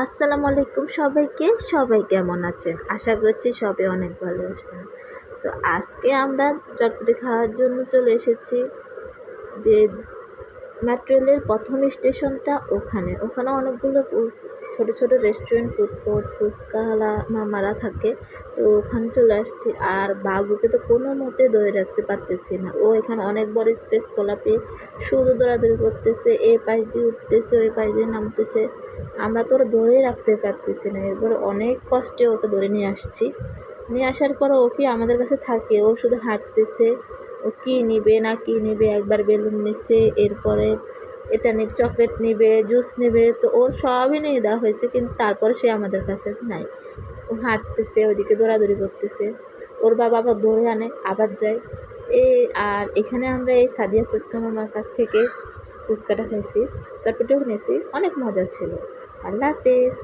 আসসালামু আলাইকুম সবাইকে। সবাই কেমন আছেন? আশা করছি সবাই অনেক ভালো আছেন। তো আজকে আমরা চটপটি খাওয়ার জন্য চলে এসেছি যে মেট্রো রেলের প্রথম স্টেশনটা ওখানে। ওখানে অনেকগুলো ছোট ছোট রেস্টুরেন্ট ফুডকোর্ট ফুচকাওয়ালা মামারা থাকে, তো ওখানে চলে আসছি। আর বাবুকে তো কোনো মতে ধরে রাখতে পারতেছি না। ও এখানে অনেক বড় স্পেস খোলা পেয়ে শুধু দৌড়াদৌড়ি করতেছে, এ পাশ দিয়ে উঠতেছে, ওই পাশ দিয়ে নামতেছে। আমরা তো ওরা ধরেই রাখতে পারতেছি না। এরপর অনেক কষ্টে ওকে ধরে নিয়ে আসছি। নিয়ে আসার পর ও কি আমাদের কাছে থাকে, ও শুধু হাঁটতেছে। ও কী নিবে না কী নিবে, একবার বেলুন নিছে, এরপরে এটা নিবে, চকলেট নিবে, জুস নেবে, তো ওর সবই নিয়ে দেওয়া হয়েছে, কিন্তু তারপরে সে আমাদের কাছে নাই। ও হাঁটতেছে, ওইদিকে দৌড়াদৌড়ি করতেছে। ওর বাবা আবার দৌড়ে আনে, আবার যায়। এ আর এখানে আমরা এই সাদিয়া ফুচকা মামার কাছ থেকে ফুচকাটা খেয়েছি চটপটিও নিয়েছি, অনেক মজা ছিল। আল্লাহ হাফেজ।